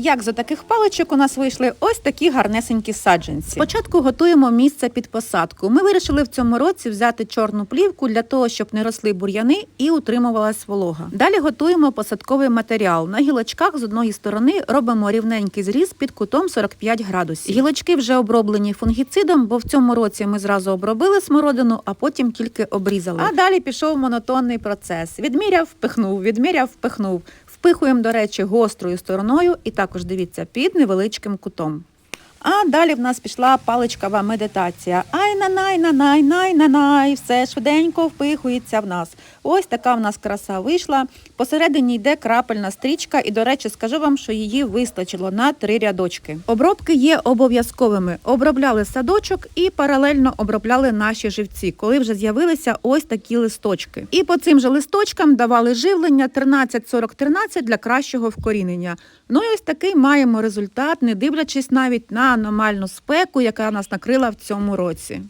Як за таких паличок у нас вийшли ось такі гарнесенькі саджанці. Спочатку готуємо місце під посадку. Ми вирішили в цьому році взяти чорну плівку для того, щоб не росли бур'яни і утримувалась волога. Далі готуємо посадковий матеріал. На гілочках з одної сторони робимо рівненький зріз під кутом 45 градусів. Гілочки вже оброблені фунгіцидом, бо в цьому році ми зразу обробили смородину, а потім тільки обрізали. А далі пішов монотонний процес. Відміряв, впихнув, відміряв, впихнув. Впихуємо, до речі, гострою стороною і також дивіться під невеличким кутом. А далі в нас пішла паличкова медитація. Ай на най на най най на най все швиденько впихується в нас. Ось така в нас краса вийшла. Посередині йде крапельна стрічка, і, до речі, скажу вам, що її вистачило на три рядочки. Обробки є обов'язковими. Обробляли садочок і паралельно обробляли наші живці, коли вже з'явилися ось такі листочки. І по цим же листочкам давали живлення 13-40-13 для кращого вкорінення. Ну і ось такий маємо результат, не дивлячись навіть на аномальну спеку, яка нас накрила в цьому році.